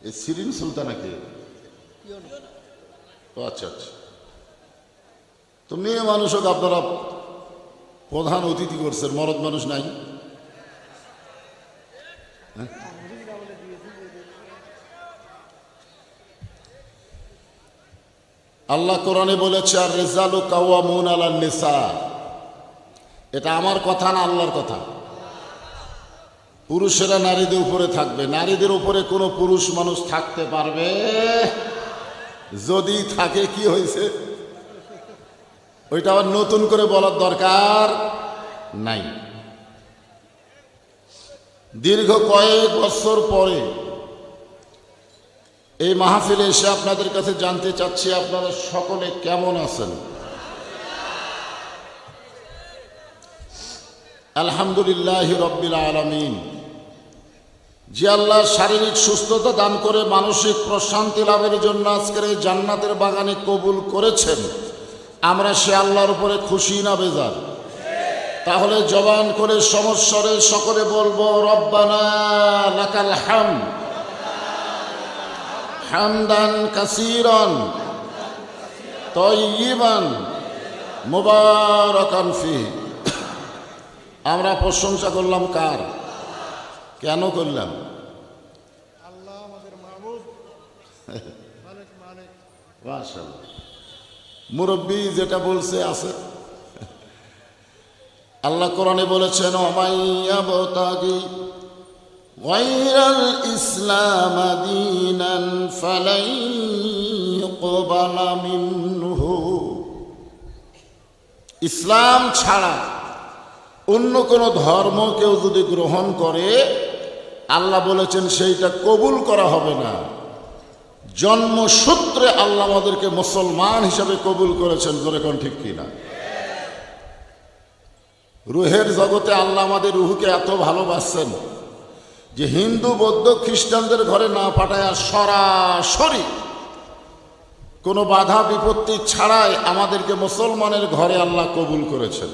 এই সিরিন সুলতানা কে ও আচ্ছা আচ্ছা। তো মেয়ে মানুষ হোক আপনারা প্রধান অতিথি করছেন, মরদ মানুষ নাই? হ্যাঁ? আল্লাহ কোরআনে বলেছে, আর রেজালু কাওয়ামুন আলা নিসা। এটা আমার কথা না আল্লাহর কথা? পুরুষেরা নারীদের উপরে থাকবে। নারীদের উপরে কোনো পুরুষ মানুষ থাকতে পারবে? যদি থাকে, কি হয়েছে? ওইটা আবার নতুন করে বলার দরকার নাই। দীর্ঘ কয়েক বছর পরে এই মাহফিলে এসে আপনাদের কাছে জানতে চাচ্ছি, আপনারা সকলে কেমন আছেন? আলহামদুলিল্লাহ রব্বিল আলমিন। যে আল্লাহ শারীরিক সুস্থতা দান করে মানসিক প্রশান্তি লাভের জন্য আজকের এই জান্নাতের বাগানে কবুল করেছেন, আমরা সে আল্লাহর উপরে খুশি না বেজার? তাহলে জবান করে সমস্বরে সকলে বলব, রব্বানা লাকাল হাম হামদান কাসিরন তৈবান মুবারকান ফি আমরা প্রশংসা করলাম কার? কেন করলাম? আল্লাহ আমাদের মাহবুব। মালিক মালিক। মুরব্বী যেটা বলছে আছে। আল্লাহ কোরআনে বলেছেন গায়রাল ইসলাম দীনান ফালাই ইউকবালা মিনহু। ইসলাম ছাড়া অন্য কোনো ধর্ম কেউ যদি গ্রহণ করে আল্লাহ বলেছেন, সেইটা কবুল করা হবে না। জন্মসূত্রে আল্লাহ আমাদেরকে মুসলমান হিসাবে কবুল করেছেন যেরকম ঠিক কিনা? রুহের জগতে আল্লাহ আমাদের রুহুকে এত ভালোবাসছেন যে হিন্দু, বৌদ্ধ, খ্রিস্টানদের ঘরে না পাঠায় সরাসরি কোনো বাধা, বিপত্তি ছাড়াই আমাদেরকে মুসলমানের ঘরে আল্লাহ কবুল করেছেন।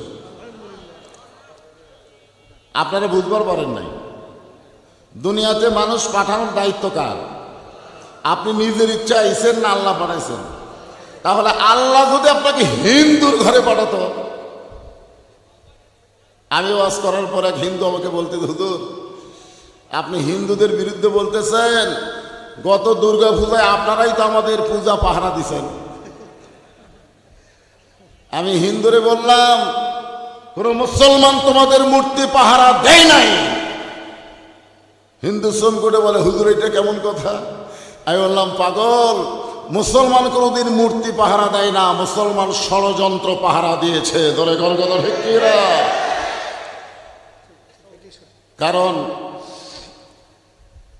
আপনারা বুঝবার পারেন নাই? দুনিয়াতে মানুষ পাঠানোর দায়িত্ব কার? আপনি নিজের ইচ্ছা আইসেন না আল্লাহ পাঠাইছেন তাহলে আল্লাহ যদি আপনাকে হিন্দুর ঘরে পাঠাতো? আমি ওয়াজ করার পর এক হিন্দু আমাকে বলতে, হুজুর, আপনি হিন্দুদের বিরুদ্ধে বলতেছেন। গত দুর্গা পূজায় আপনারাই তো আমাদের পূজা পাহারা দিছেন। আমি হিন্দুরে বললাম, কোন মুসলমান তোমাদের মূর্তি পাহারা দেয় নাই। হিন্দু শ্রম করে বলে, হুজুর, এটা কেমন কথা? আমি বললাম, পাগল, মুসলমান কোনোদিন মূর্তি পাহারা দেয় না, মুসলমান ষড়যন্ত্র পাহারা দিয়েছে। ঠিক কি না? কারণ,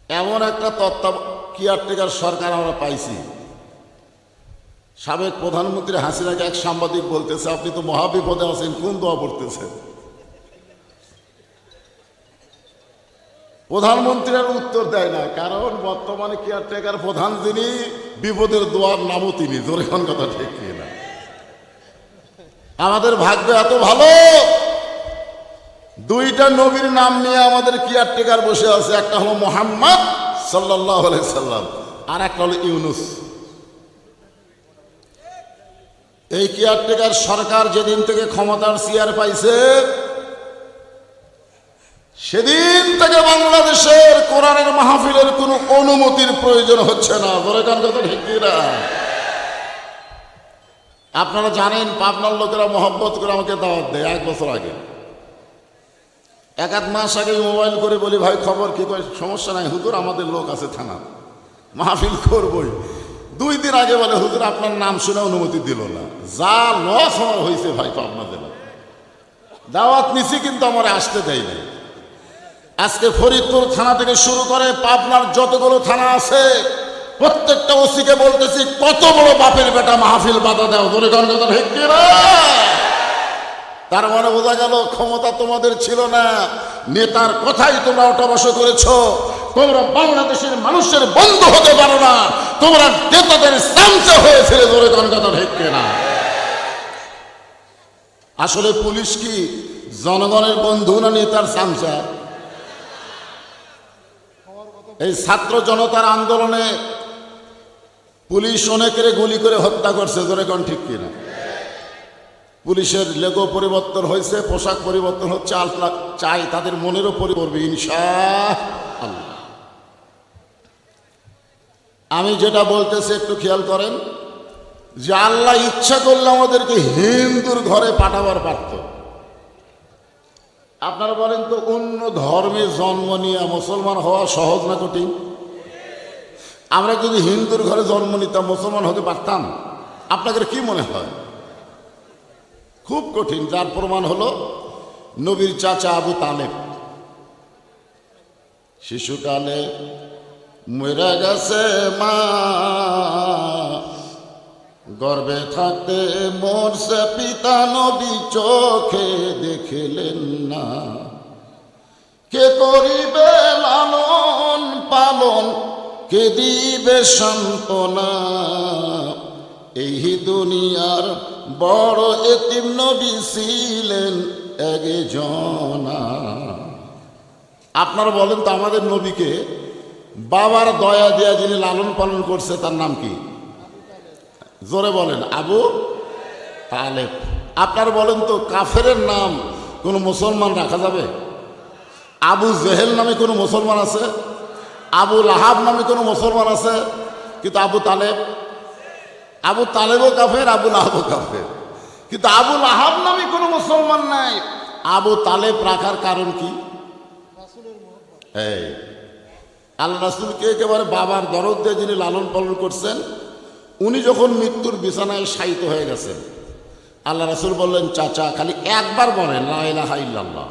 এমন একটা তত্ত্ব কেয়ারটেকার সরকার আমরা পাইছি। সাবেক প্রধানমন্ত্রী হাসিনাকে এক সাংবাদিক বলতেছে, আপনি তো মহাবিপদে আছেন, কোন দোয়া পড়তেছেন? প্রধানমন্ত্রীর উত্তর দেয় না, কারণ বর্তমানে কেয়ারটেকার প্রধান যিনি, বিপদের দোয়ার নামও তিনি, জোরে কোন কথা ঠিক না? আমাদের ভাগ্য এত ভালো, দুইটা নবীর নাম নিয়ে আমাদের কেয়ারটেকার বসে আছে, একটা হলো মোহাম্মদ সাল্লাহ সাল্লাম, আর একটা হলো ইউনুস। এই কেয়ারটেকার সরকার যেদিন থেকে ক্ষমতার চেয়ার পাইছে সেদিন থেকে বাংলাদেশের কোরআনের মাহফিলের কোনো অনুমতির প্রয়োজন হচ্ছে না। বলে কান কথা ঠিক না? আপনারা জানেন, পাবনার লোকেরা মহব্বত করে আমাকে দাওয়াত দেয় এক বছর আগে। এক আধ মাস আগে মোবাইল করে বলি, ভাই, খবর কি? করে সমস্যা নাই, হুজুর, আমাদের লোক আছে থানা মাহফিল করবই। দুই দিন আগে বলে, হুজুর, আপনার নাম শুনে অনুমতি দিল না। যা লস হওয়ার হয়েছে ভাই পাবনা জেলা দাওয়াত নিছি কিন্তু আমার আসতে দেয় নাই। আজকে ফরিদপুর থানা থেকে শুরু করে পাবনার যতগুলো থানা আছে, প্রত্যেকটা ওসিকে বলতেছি, কত বড় বাপের বেটা মাহফিল বাধা দেও ধরে কথা? তার মানে বোঝা গেল ক্ষমতা তোমাদের ছিল না। নেতার কথাই তোমরা ওঠাবস করেছ। তোমরা বাংলাদেশের মানুষের বন্ধু হতে পারো না। তোমরা নেতাদের চামচা হয়েছিল ধরে কোন কথা না আসলে পুলিশ কি জনগণের বন্ধু না নেতার কথা এই ছাত্র জনতার আন্দোলনে পুলিশ অনেকের গুলি করে হত্যা করছে কোন ঠিক কিনা? পুলিশের লেগো পরিবর্তন হয়েছে, পোশাক পরিবর্তন হচ্ছে আল্লাহ চাই, তাদের মনেরও পরিবর্তন ইনশা আল্লাহ আমি যেটা বলতেছি, একটু খেয়াল করেন, যে আল্লাহ ইচ্ছা করলে আমাদেরকে হিন্দুর ঘরে পাঠাবার পারত। আপনারা বলেন তো, অন্য ধর্মে জন্ম নিয়ে মুসলমান হওয়া সহজ না কঠিন? আমরা যদি হিন্দুর ঘরে জন্ম নিতাম, মুসলমান হতে পারতাম? আপনাদের কি মনে হয়? খুব কঠিন। যার প্রমাণ হলো, নবীর চাচা আবু তালেব। শিশুকালে মরে গেছে মা। গর্বে থাকতে মরছে পিতা নবী চোখে দেখিলেন না। কে করিবে লালন পালন, কে দিবে সান্ত্বনা? এই দুনিয়ার বড় এতিম নবী ছিলেন একজনা। আপনারা বলেন তো আমাদের নবীকে বাবার দয়া দেয়া যিনি লালন পালন করছে, তার নাম কি? জোরে বলেন, আবু তালেব। আপনার বলেন তো কাফের নাম কোনো মুসলমান রাখা যাবে? আবু জেহেল নামে কোনো মুসলমান আছে? আবু লাহাব নামে কোনো মুসলমান আছে? কিন্তু আবু তালেব, আবু তালেবও কাফের, আবু লাহাবও কাফের। কিন্তু আবু লাহাব নামে কোনো মুসলমান নাই। আবু তালেব রাখার কারণ কি? এই, আল্লাহ রাসুলকে একেবারে বাবার দরদ দিয়ে যিনি লালন পালন করছেন উনি যখন মৃত্যুর বিছানায় শায়িত হয়ে গেছেন, আল্লাহ রাসুল বললেন, চাচা, খালি একবার বলেন, লা ইলাহা ইল্লাল্লাহ।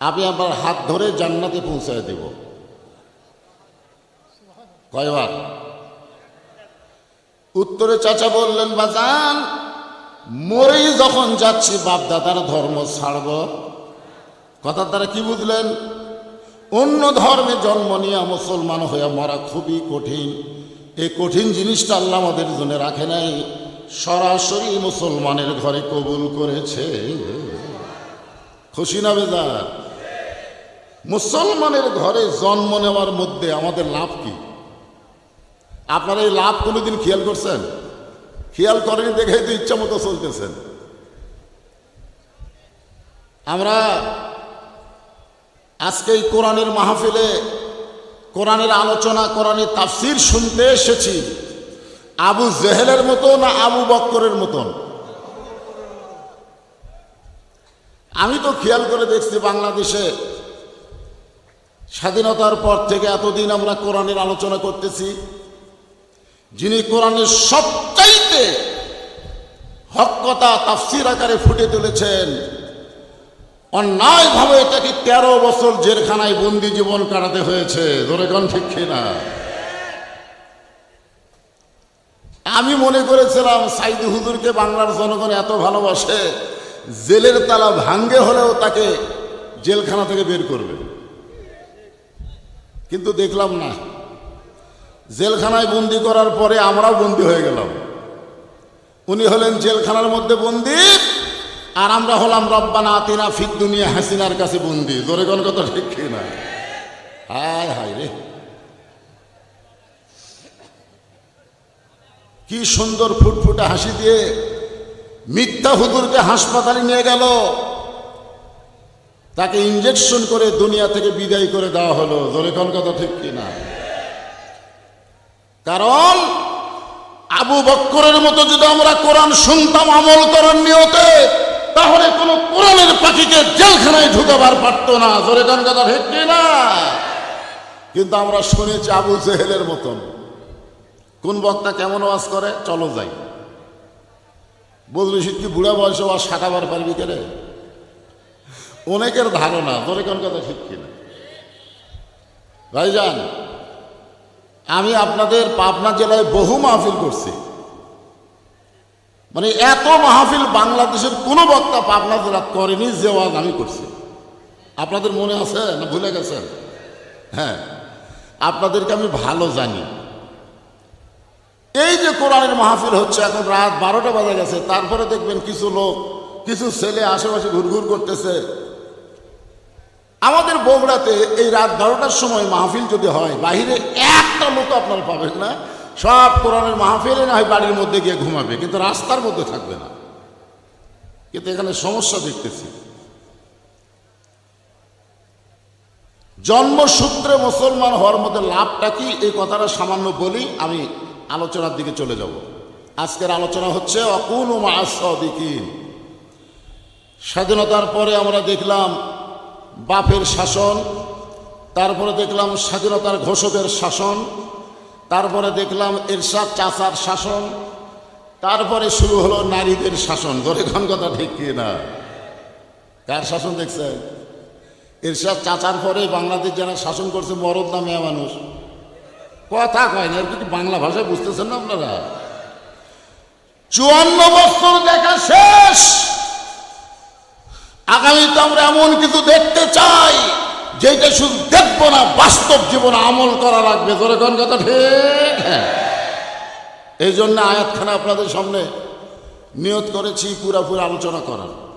আমি আমার হাত ধরে জান্নাতে পৌঁছায় দেব। কয়বার? উত্তরে চাচা বললেন, বাজান, মরেই যখন যাচ্ছি বাপ দাদার ধর্ম ছাড়ব। কথার দ্বারা কি বুঝলেন? অন্য ধর্মে জন্ম নিয়ে মুসলমান হয়ে মরা খুবই কঠিন। এই কঠিন জিনিসটা আল্লাহ আমাদের জন্য রাখে নাই। সরাসরি মুসলমানের ঘরে কবুল করেছে। খুশি না বেজার? মুসলমানের ঘরে জন্ম নেওয়ার মধ্যে আমাদের লাভ কি? আপনারা এই লাভ কোনোদিন খেয়াল করছেন? খেয়াল করেনি দেখেই তো ইচ্ছা মতো চলতেছেন। আমরা আজকে এই কোরআনের মাহফিলে কোরআনের আলোচনা, কোরআনের তাফসির শুনতে এসেছি। আবু জেহেলের মতো না আবু বক্করের মতন? আমি তো খেয়াল করে দেখছি বাংলাদেশে স্বাধীনতার পর থেকে এতদিন আমরা কোরআনের আলোচনা করতেছি, যিনি কোরআনের সবচাইতে হকতা তাফসির আকারে ফুটে তুলেছেন। অন্যায়ভাবে তাকে তেরো বছর জেলখানায় বন্দি জীবন কাটাতে হয়েছে। ধরে গণ ঠিক কিনা? আমি মনে করেছিলাম সাইদি হুজুরকে বাংলার জনগণ এত ভালোবাসে, জেলের তালা ভাঙ্গে হলেও তাকে জেলখানা থেকে বের করবে। কিন্তু দেখলাম না। জেলখানায় বন্দি করার পরে আমরাও বন্দি হয়ে গেলাম। উনি হলেন জেলখানার মধ্যে বন্দি। আর আমরা হলাম রব্বানা আতিনা ফিক দুনিয়া হাসিনার কাছে বন্দি। জোরে কোন কথা ঠিক না? হায় হায় রে। কি সুন্দর ফুটফুটে হাসি দিয়ে মিথ্যা হুদুরকে হাসপাতালে নিয়ে গেল। তাকে ইঞ্জেকশন করে দুনিয়া থেকে বিদায় করে দেওয়া হলো। জোরে কোন কথা ঠিক না? কারণ আবু বক্করের মতো যদি আমরা কোরআন শুনতাম আমল করার নিয়তে তাহলে কোন কোরআনের পাখিকে জেলখানায় ঢুকাবার পারতো না। জোরে গান কথা ঠিক না। কিন্তু আমরা শুনেছি আবু জেহেলের মতন। কোন বক্তা কেমন ওয়াজ করে? চলো যাই। বদলি কি বুড়া বয়সে ওয়াজ সাটাবার পারবি কেরে অনেকের ধারণা, জোরে কোন কথা ঠিক কিনা। ভাইজান, আমি আপনাদের পাবনা জেলায় বহু মাহফিল করছি। মানে এত মাহফিল বাংলাদেশের কোনো বক্তা পাবনা জেলা করেনি যে ওয়াজ আমি করছি। আপনাদের মনে আছে না ভুলে গেছেন? হ্যাঁ। আপনাদেরকে আমি ভালো জানি। এই যে কোরআনের মাহফিল হচ্ছে, এখন রাত বারোটা বাজে গেছে, তারপরে দেখবেন কিছু লোক, কিছু ছেলে আশেপাশে ঘুরঘুর করতেছে। আমাদের বগুড়াতে এই রাত বারোটার সময় মাহফিল যদি হয়, বাহিরে একটা লোক আপনারা পাবেন না। সব কোরআনের মাহফিলে না হয় বাড়ির মধ্যে গিয়ে ঘুমাবে, কিন্তু রাস্তার মধ্যে থাকবে না। কিন্তু এখানে সমস্যা দেখতেছি। জন্মসূত্রে মুসলমান হওয়ার মধ্যে লাভটা কি? এই কথাটা সামান্য বলি, আমি আলোচনার দিকে চলে যাব। আজকের আলোচনা হচ্ছে, অকুন ও মাসদিকিন স্বাধীনতার পরে আমরা দেখলাম বাপের শাসন, তারপরে দেখলাম স্বাধীনতার ঘোষকের শাসন তারপরে দেখলাম এরশাদ চাচার শাসন, তারপরে শুরু হলো নারীদের শাসন। ধরে খান কথা ঠিক কি না? কার শাসন দেখছেন? এরশাদ চাচার পরে বাংলাদেশ যারা শাসন করছে মরদ না মেয়া মানুষ। কথা কয় না, এর কি বাংলা ভাষায় বুঝতেছেন না আপনারা? চুয়ান্ন বছর দেখা শেষ। আগামীতে আমরা এমন কিছু দেখতে চাই। যেটা শুধু দেখব না, বাস্তব জীবনে আমল করা লাগবে। ধরে কোন কথা ঠিক? হ্যাঁ। এই জন্য আয়াতখানা আপনাদের সামনে নিয়ত করেছি, পুরাপুরি আলোচনা করার।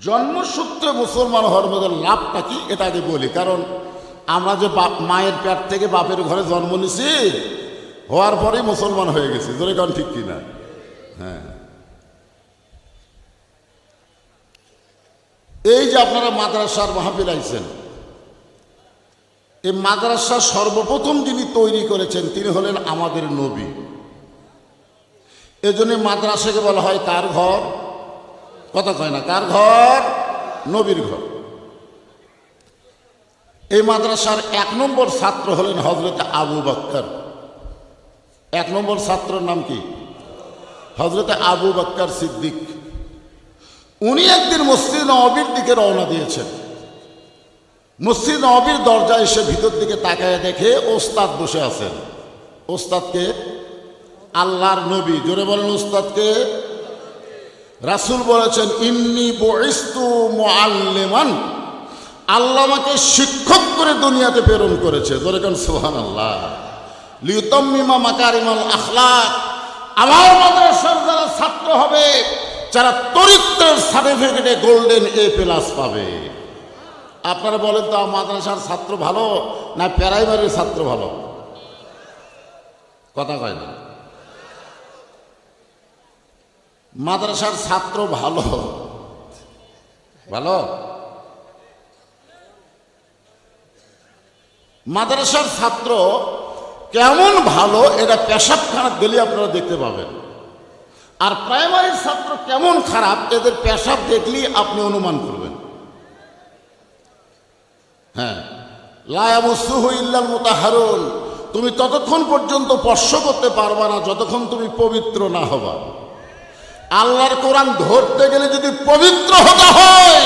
জন্মসূত্রে মুসলমান হওয়ার মধ্যে লাভটা কি, এটা আগে বলি। কারণ আমরা যে বাপ, মায়ের পেট থেকে বাপের ঘরে জন্ম নিছি, হওয়ার পরেই মুসলমান হয়ে গেছি। ধরে কারণ ঠিক কিনা? হ্যাঁ। এই যে আপনারা মাদ্রাসার মাহফিল আইছেন, এই মাদ্রাসা সর্বপ্রথম যিনি তৈরি করেছেন, তিনি হলেন আমাদের নবী। এজন্য মাদ্রাসাকে বলা হয় কার ঘর। কথা কয় না কার ঘর, নবীর ঘর। এই মাদ্রাসার এক নম্বর ছাত্র হলেন হজরত আবু বক্কর। এক নম্বর ছাত্রর নাম কি? হজরত আবু বক্কর সিদ্দিক। উনি একদিন মসজিদ নবীর দিকে রওনা দিয়েছেন। মসজিদ নবীর দরজায় এসে ভিতর দিকে তাকায় দেখে ওস্তাদ বসে আছেন। ওস্তাদকে আল্লাহর নবী। জোরে বলেন ওস্তাদকে রাসুল বলেছেন, ইন্নি বইস্তু মোয়াল্লেমান আল্লাহ আমাকে শিক্ষক করে দুনিয়াতে প্রেরণ করেছে। ধরে কেন সোহান আল্লাহ লিউতম্মিমা মাকারিমাল আখলাক। আমার মাদ্রাসার যারা ছাত্র হবে যারা তরিত্রের সার্টিফিকেটে গোল্ডেন এ প্লাস পাবে। আপনারা বলেন তো মাদ্রাসার ছাত্র ভালো না প্রাইমারির ছাত্র ভালো? কথা কয় না। মাদ্রাসার ছাত্র ভালো। ভালো? মাদ্রাসার ছাত্র কেমন ভালো, এটা পেশাবখানা দিলে আপনারা দেখতে পাবেন। আর প্রাইমারির ছাত্র কেমন খারাপ, এদের পেশাব দেখলেই আপনি অনুমান করবেন। হ্যাঁ। লায়ামুসুহু ইল্লাল মুতাহারুন। তুমি ততক্ষণ পর্যন্ত স্পর্শ করতে পারবা না, যতক্ষণ তুমি পবিত্র না হবা। আল্লাহর কোরআন ধরতে গেলে যদি পবিত্র হতে হয়,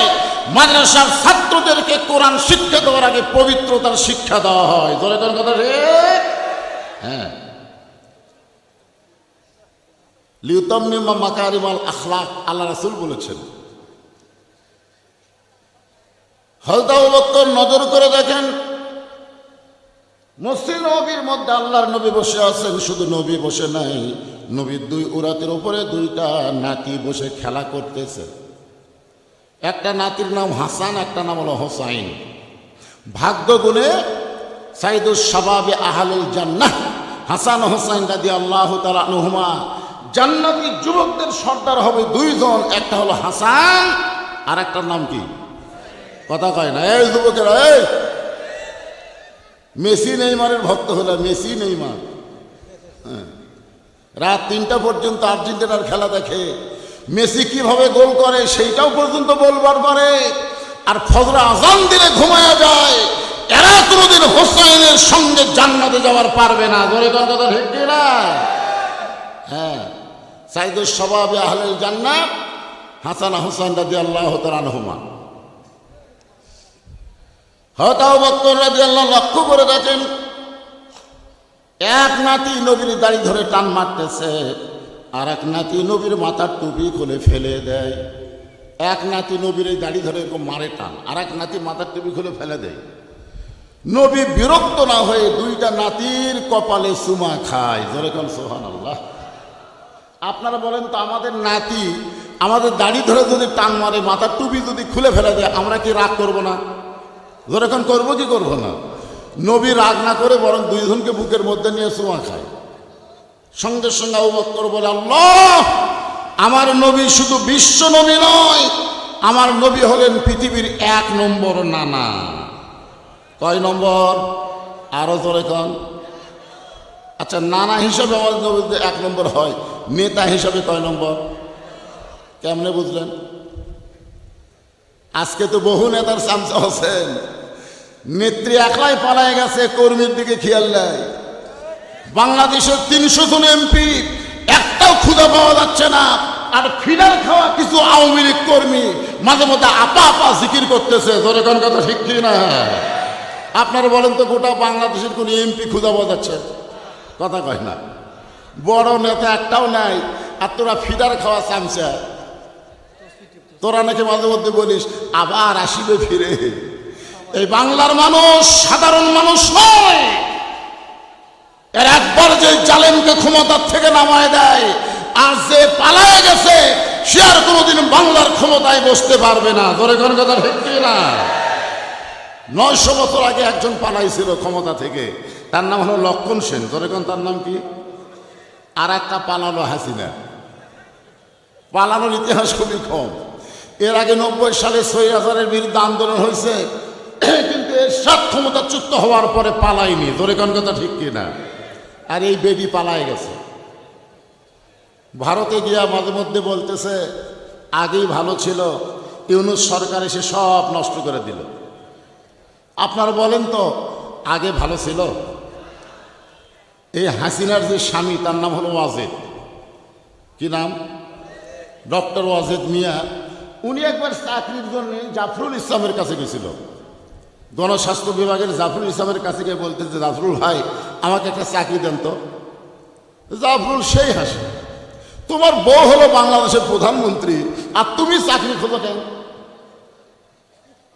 মাদ্রাসার ছাত্রদেরকে কোরআন শিক্ষা দেওয়ার আগে পবিত্রতার শিক্ষা দেওয়া হয়। তোর কথা রে হ্যাঁ। লিউতাম্মিমা মাকারিমাল আখলাক আল্লাহ রাসুল বলেছেন। হলদাউবত্তর নজর করে দেখেন, মসজিদ নবীর মধ্যে আল্লাহর নবী বসে আছেন, শুধু নবী বসে নাই নবীর দুই উরাতের উপরে দুইটা নাতি বসে খেলা করতেছে। একটা নাতির নাম হাসান, একটা নাম হলো হোসাইন। ভাগ্য গুণে সাইদুস সবাবে আহালুল জান্নাহ, হাসান হোসাইন দাদি আল্লাহ তালা নুহমা জান্নাতি যুবকদের সর্দার হবে দুইজন, একটা হলো হাসান, আর একটার নাম কি? কথা কয় না। এই যুবকেরা, এই! মেসি, নেইমারের ভক্ত হলো মেসি, নেইমার। হ্যাঁ। রাত তিনটা পর্যন্ত আর্জেন্টিনার খেলা দেখে। মেসি কীভাবে গোল করে সেইটাও পর্যন্ত বলবার পারে। আর ফজরা আজান দিলে ঘুমায়া যায়। এরা কোনোদিন হোসাইনের সঙ্গে জান্নাতে যাওয়ার পারবে না। ধরে কথা ঠিক না হ্যাঁ। সাইদুর স্বভাবে আহলের জান্নাত হাসান হোসেন রাজি আল্লাহ তালানহুমা হতাও বক্তর রাজি আল্লাহ লক্ষ্য করে দেখেন এক নাতি নবীর দাড়ি ধরে টান মারতেছে আর এক নাতি নবীর মাথার টুপি খুলে ফেলে দেয়। এক নাতি নবীর এই দাড়ি ধরে এরকম মারে টান আর এক নাতি মাথার টুপি খুলে ফেলে দেয়। নবী বিরক্ত না হয়ে দুইটা নাতির কপালে সুমা খায়। যেরকম সোহান আল্লাহ আপনারা বলেন তো আমাদের নাতি আমাদের দাড়ি ধরে যদি টান মারে, মাথার টুপি যদি খুলে ফেলে দেয়, আমরা কি রাগ করব না? যেরকম করব কি করব না? নবী রাগ না করে বরং দুইজনকে বুকের মধ্যে নিয়ে চুমা খায়। সঙ্গে সঙ্গে অবকর বলে, আল্লাহ, আমার নবী শুধু বিশ্ব নবী নয়, আমার নবী হলেন পৃথিবীর এক নম্বর নানা। কয় নম্বর? আরও জোরে আচ্ছা নানা হিসাবে আমার নবীদের এক নম্বর হয়। নেতা হিসাবে কয় নম্বর? কেমনে বুঝলেন? আজকে তো বহু নেতার চামচা আছেন নেত্রী একলাই পালায় গেছে, কর্মীর দিকে খেয়াল নেয় বাংলাদেশের তিনশো জন এমপি, একটাও ক্ষুদা পাওয়া যাচ্ছে না। আর ফিডার খাওয়া কিছু আওয়ামী লীগ কর্মী মাঝে মধ্যে আপা আপা জিকির করতেছে ধরে কোন কথা ঠিক না? আপনারা বলেন তো গোটা বাংলাদেশের কোন এমপি ক্ষুদা পাওয়া যাচ্ছে? কথা কয় না। বড় নেতা একটাও নাই, আর তোরা ফিডার খাওয়া চামচা। তোরা নাকি মাঝে মধ্যে বলিস, আবার আসিবে ফিরে। এই বাংলার মানুষ, সাধারণ মানুষ নয়। এর একবার যে জালেমকে ক্ষমতার থেকে নামায় দেয়, আর যে পালায় গেছে, সে আর কোনোদিন বাংলার ক্ষমতায় বসতে পারবে না। ধরে কোন কথা ঠিক না? নয়শো বছর আগে একজন পালাইছিল ক্ষমতা থেকে, তার নাম হলো লক্ষণ সেন। ধরে তার নাম কি? আর একটা পালালো হাসিনা। পালানোর ইতিহাস খুবই কম। এর আগে নব্বই সালে ছয় হাজারের বিরুদ্ধে আন্দোলন হয়েছে, কিন্তু এর সাত ক্ষমতাচ্যুত হওয়ার পরে পালায়নি। ধরে কোন কথা ঠিক কিনা? আর এই বেবি পালায় গেছে। ভারতে গিয়া মাঝে মধ্যে বলতেছে, আগেই ভালো ছিল, ইউনুস সরকার এসে সব নষ্ট করে দিল। আপনারা বলেন তো, আগে ভালো ছিল? এই হাসিনার যে স্বামী, তার নাম হলো ওয়াজেদ। কি নাম? ডক্টর ওয়াজেদ মিয়া। উনি একবার চাকরির জন্য জাফরুল ইসলামের কাছে গেছিল। গণস্বাস্থ্য বিভাগের জাফরুল ইসলামের কাছে গিয়ে বলতে যে জাফরুল ভাই, আমাকে একটা চাকরি দেন তো। জাফরুল সেই হাসি। তোমার বউ হলো বাংলাদেশের প্রধানমন্ত্রী, আর তুমি চাকরি খোঁজো কেন?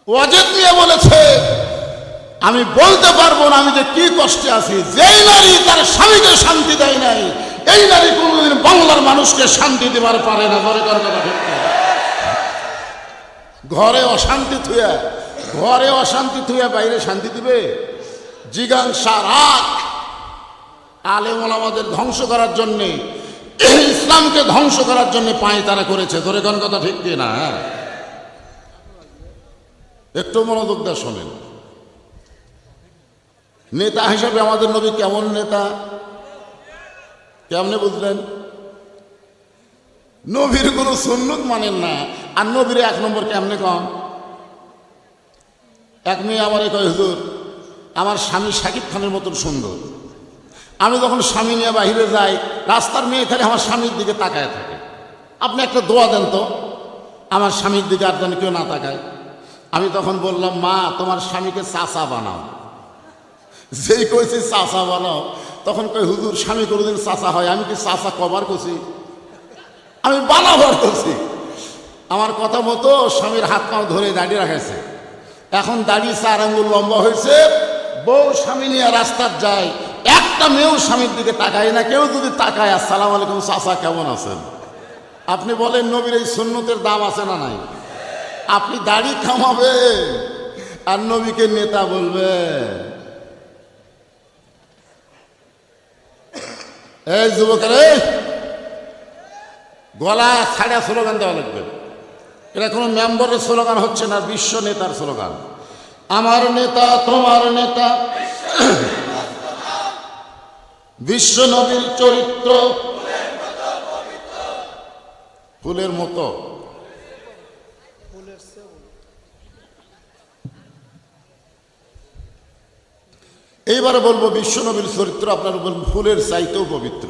ওয়াজেদ মিয়া বলেছে আমি বলতে পারব না আমি যে কি কষ্টে আছি। যেই নারী তার স্বামীকে শান্তি দেয় নাই, এই নারী কোনোদিন বাংলার মানুষকে শান্তি দেবার পারে না। ঘরে। ঘরে অশান্তি থুয়া, ঘরে অশান্তি থুয়া বাইরে শান্তি দিবে? জিগাংসা রাগ আলেমন আমাদের ধ্বংস করার জন্যে, ইসলামকে ধ্বংস করার জন্য পায় তারা করেছে। ধরে কোন কথা ঠিক না হ্যাঁ? একটু মনোযোগ দেওয়া শোনেন। নেতা হিসাবে আমাদের নবী কেমন নেতা? কেমনে বুঝলেন? নবীর কোনো সুন্নত মানেন না। আর নবীর এক নম্বর কেমনে কম এক মেয়ে আমার কয়, হুজুর, আমার স্বামী শাকিব খানের মতন সুন্দর। আমি যখন স্বামী নিয়ে বাহিরে যাই, রাস্তার মেয়ে খালি আমার স্বামীর দিকে তাকায় থাকে। আপনি একটা দোয়া দেন তো, আমার স্বামীর দিকে আর যেন কেউ না তাকায়। আমি তখন বললাম, মা, তোমার স্বামীকে চাচা বানাও। যেই কইছি চাচা বানাও, তখন কই হুজুর, স্বামী কোনোদিন চাচা হয়? আমি কি চাচা কবার করছি? আমি বানাবার করছি। আমার কথা মতো স্বামীর হাত পাও ধরে দাঁড়িয়ে রাখাইছে এখন দাঁড়িয়ে চার আঙ্গুল লম্বা হয়েছে। বউ স্বামী নিয়ে রাস্তার যায়। একটা মেয়েও স্বামীর দিকে তাকায় না। কেউ যদি তাকায়, আসসালাম আলাইকুম চাচা, কেমন আছেন? আপনি বলেন, নবীর এই সুন্নতের দাম আছে না নাই? আপনি দাড়ি খামাবে আর নবীকে নেতা বলবে এই যুবকের, এই! গলা ছাড়া স্লোগান দেওয়া লাগবে। এটা কোনো মেম্বারের স্লোগান হচ্ছে না, বিশ্ব নেতার স্লোগান। আমার নেতা, তোমার নেতা। বিশ্ব নবীর চরিত্র। ফুলের মতো। এইবারে বলব বিশ্ব নবীর চরিত্র আপনার বলব ফুলের চাইতেও পবিত্র।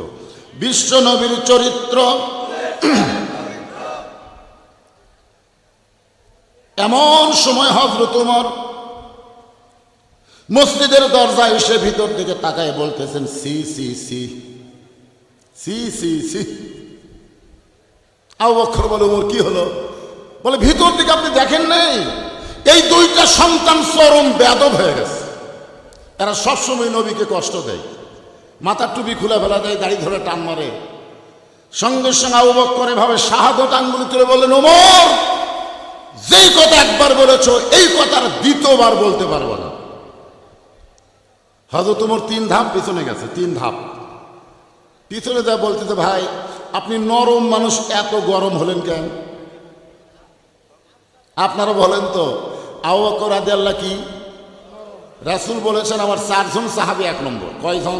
বিশ্ব নবীর চরিত্র এমন সময় হজরত তোমার মসজিদের দরজায় এসে ভিতর দিকে তাকায় বলতেছেন, C C C C C C. Abu Bakar বলে ওর কি হলো? বলে, ভিতর দিকে আপনি দেখেন নাই, এই দুইটা সন্তান চরম বেদব হয়ে গেছে। এরা সবসময় নবীকে কষ্ট দেয়। মাথার টুপি খুলে ফেলা দেয় দাড়ি ধরে টান মারে। সঙ্গে সঙ্গে আবু বক্কর এভাবে শাহাদত আঙ্গুল তুলে বললেন, ওমর, যেই কথা একবার বলেছ, এই কথার দ্বিতীয়বার বলতে পারব না। হয়তো তোমার তিন ধাপ পিছনে গেছে, তিন ধাপ। পিছনে যা বলতেছে, ভাই, আপনি নরম মানুষ, এত গরম হলেন কেন? আপনারা বলেন তো বকর রাজি আল্লাহ কি রাসুল বলেছেন, আমার চারজন সাহাবি এক নম্বর। কয়জন?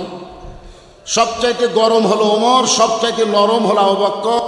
সবচাইতে গরম হলো ওমর, সবচাইতে নরম হলো অবক্ষ